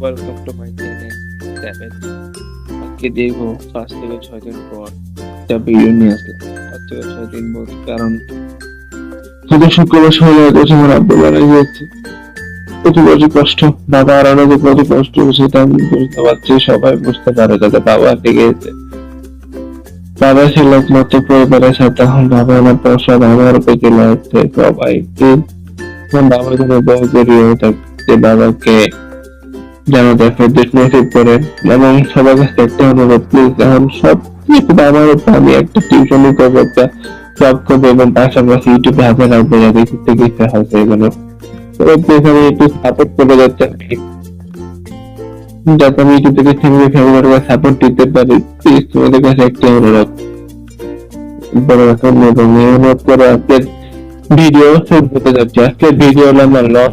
Welcome to my channel আজকে দেখব পাঁচ থেকে ছয় দিন পর ভিডিও নিয়ে পাঁচ থেকে ছয় দিন কারণ শুক্রবার কত বড় কষ্ট, বাবা কত কষ্ট সেটা আমি বুঝতে পারছি, সবাই বুঝতে পারে যাতে বাবা গিয়েছে বাবা ছিল একমাত্র পরিবারের সাথে এখন বাবা আমার পর সব আমার উপর সবাইকে বাবার জন্য দোয়া করি যে বাবাকে দেখে দেশ নসিব করে এবং সবার কাছে একটা অনুরোধ প্লিজ এখন সব কিছু আমার উপর, আমি একটা টিউশনই করব, একটা জব করব এবং পাশাপাশি ইউটিউবে হাতে রাখব যাতে কিছু কিছু হয়েছে এগুলো প্লিজ আমি একটু সাপোর্ট করে যাচ্ছি যাতে আমি ইউটিউব থেকে ফ্যামিলি ফ্যামিলির সাপোর্ট দিতে পারি। প্লিজ তোমাদের কাছে একটা অনুরোধ। বড় রকম এবং অনুরোধ করে আজকের ভিডিও শুরু হতে যাচ্ছে। আজকের ভিডিও আমার loss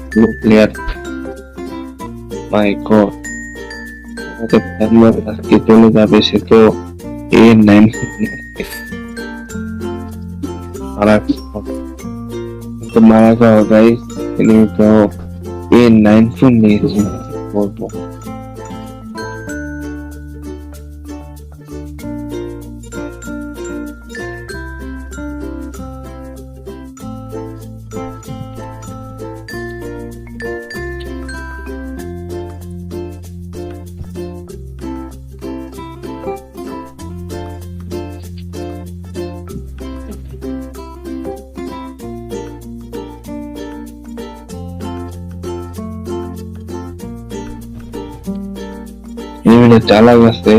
blue player my God আমাদের ফ্যামিলি আজকে চলে যাবে সে তো এ নাইন মারা তো মারা যাওয়া গাইস তো এ নাইন ফোন নিয়েছে বলব এনিমিটা চালা গেছে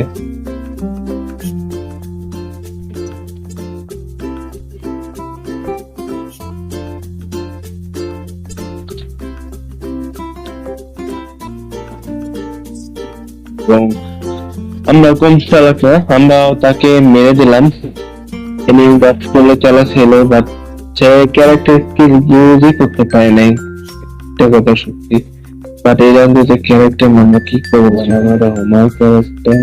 এবং আমরা কম চালাকে, আমরা তাকে মেরে দিলাম। এনিমি বক্স করলে চালা ছিল বাট সে ক্যারেক্টার স্কিল ইউজই করতে পারে নাই। এটা কথা সত্যি। বাট এই রাউন্ডে যে ক্যারেক্টার আমরা কি করব আমরা হোমার ক্যারেক্টার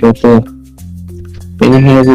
তো তো এখানে যে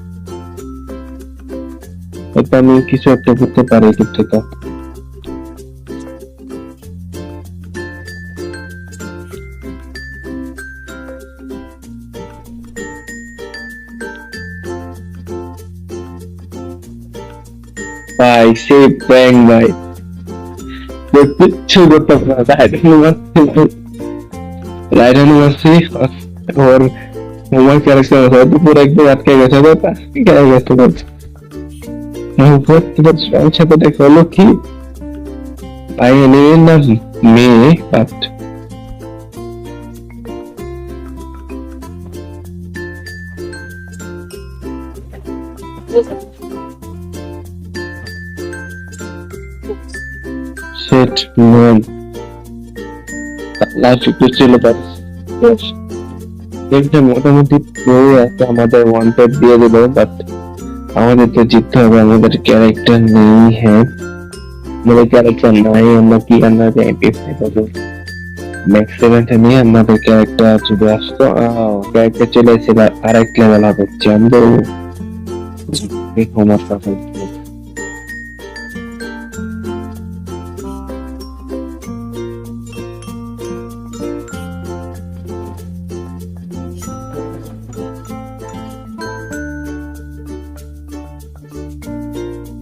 এটা আমি কিছু একটা করতে পারি এদিক থেকে ভাই সেই ব্যাং ভাই যে কিচ্ছু করতে পারে না রাইট রাইট হ্যান্ড মারছি ওর মোবাইল ক্যারেক্টার হয়তো পুরো একদম আটকে গেছে ব্যাপার গেছে আমার সাথে হলো কি? ভাই এনে না মেয়ে বাট সেট মোটামুটি আমাদের ওয়ান্টেড দিয়ে দিল বাট আমাদের তো জিততে হবে আমাদের ক্যারেক্টার নেই হ্যাঁ? আমাদের ক্যারেক্টার নাই আমরা কি আমরা নেক্সট ইভেন্টে নিয়ে আমাদের ক্যারেক্টার চলে আসতো ক্যারেক্টার চলে এসে আর এক লেভেল হবে চ্যাম্বো এই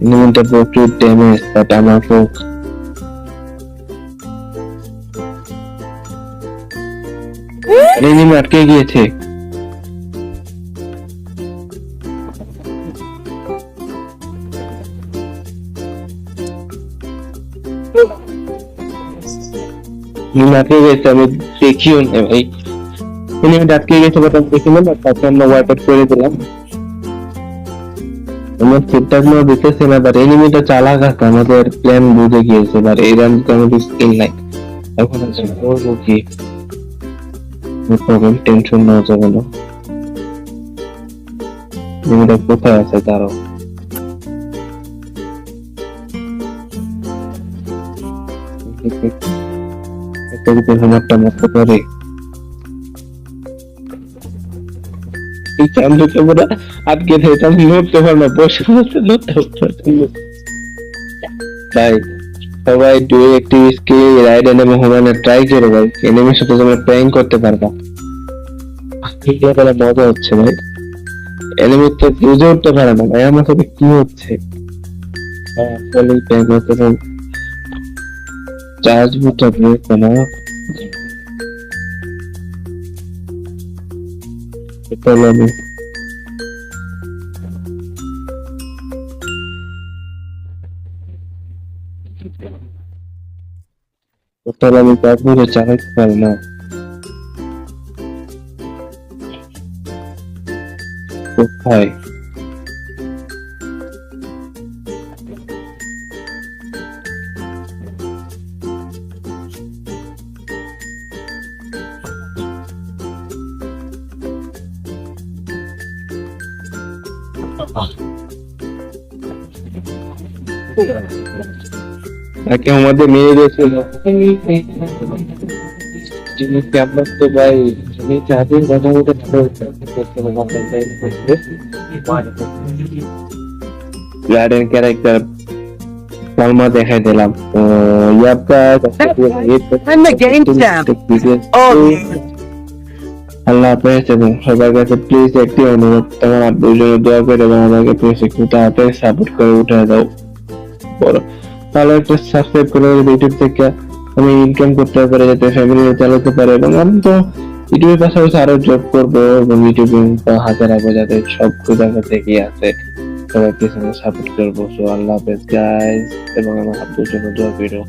হোমওয়ার্ক সাফল Element প্রচুর ড্যামেজ বাট আমার হোক এনিমি আটকে গিয়েছে। আটকে গেছে আমি দেখিও না ভাই। আটকে গেছে বাট, আমি দেখি না, তারপর আমরা ওয়াইপ করে দিলাম। আমার ঠিকঠাক মতো দিতেছে না বাট এনিমিটা চালাক আছে, আমাদের প্ল্যান বুঝে গিয়েছে বাট এই রাউন্ড আমাদের স্কিল নাই। এখন আছে করব কি? প্রবলেম টেনশন নেওয়া যাবে না। এনিমিটা কোথায় আছে তারও একটা যদি হামারটা মারতে পারে। এই চান্দুকে পুরো আটকে থাকে আমি নড়তে পারব বসে বসে নড়তে না। সবাই একটি স্কিল রাইড এন্ড মোহমানে ট্রাই করো ভাই এনিমির সাথে তোমরা প্র্যাঙ্ক করতে পারবা। করা মজা হচ্ছে ভাই। এনিমি তো বুঝে উঠতে পারে না ভাই আমার সাথে কি হচ্ছে? হ্যাঁ, চার্জ বুটটা ব্রেক এটা হলো আমি তাহলে আমি কাজ করে চালাতে পারি না কোথায় তাকে আমাদের মেরে দিয়েছিল জিনিসটি আমরা তো ভাই আমি চাঁদের কথা বলতে ভালো গার্ডেন ক্যারেক্টার সালমা দেখাই দিলাম। তো আল্লাহ হাফেজ এবং সবার কাছে প্লিজ একটি অনুরোধ, তোমার আব্বুর দোয়া করে এবং আমাকে প্লিজ একটু তাড়াতাড়ি সাপোর্ট করে উঠে দাও। বড় তাহলে একটা সাবস্ক্রাইব করে ইউটিউব থেকে। আমি ইনকাম করতে পারে যাতে ফ্যামিলি চালাতে পারে এবং আমি তো ইউটিউবের পাশাপাশি আরও জব করব এবং ইউটিউবে হাতে রাখব যাতে সব কোথাও থেকে আছে। সবাই প্লিজ সাপোর্ট করব। সো আল্লাহ হাফেজ গাইস এবং আমার আব্বুর জন্য দোয়া করো।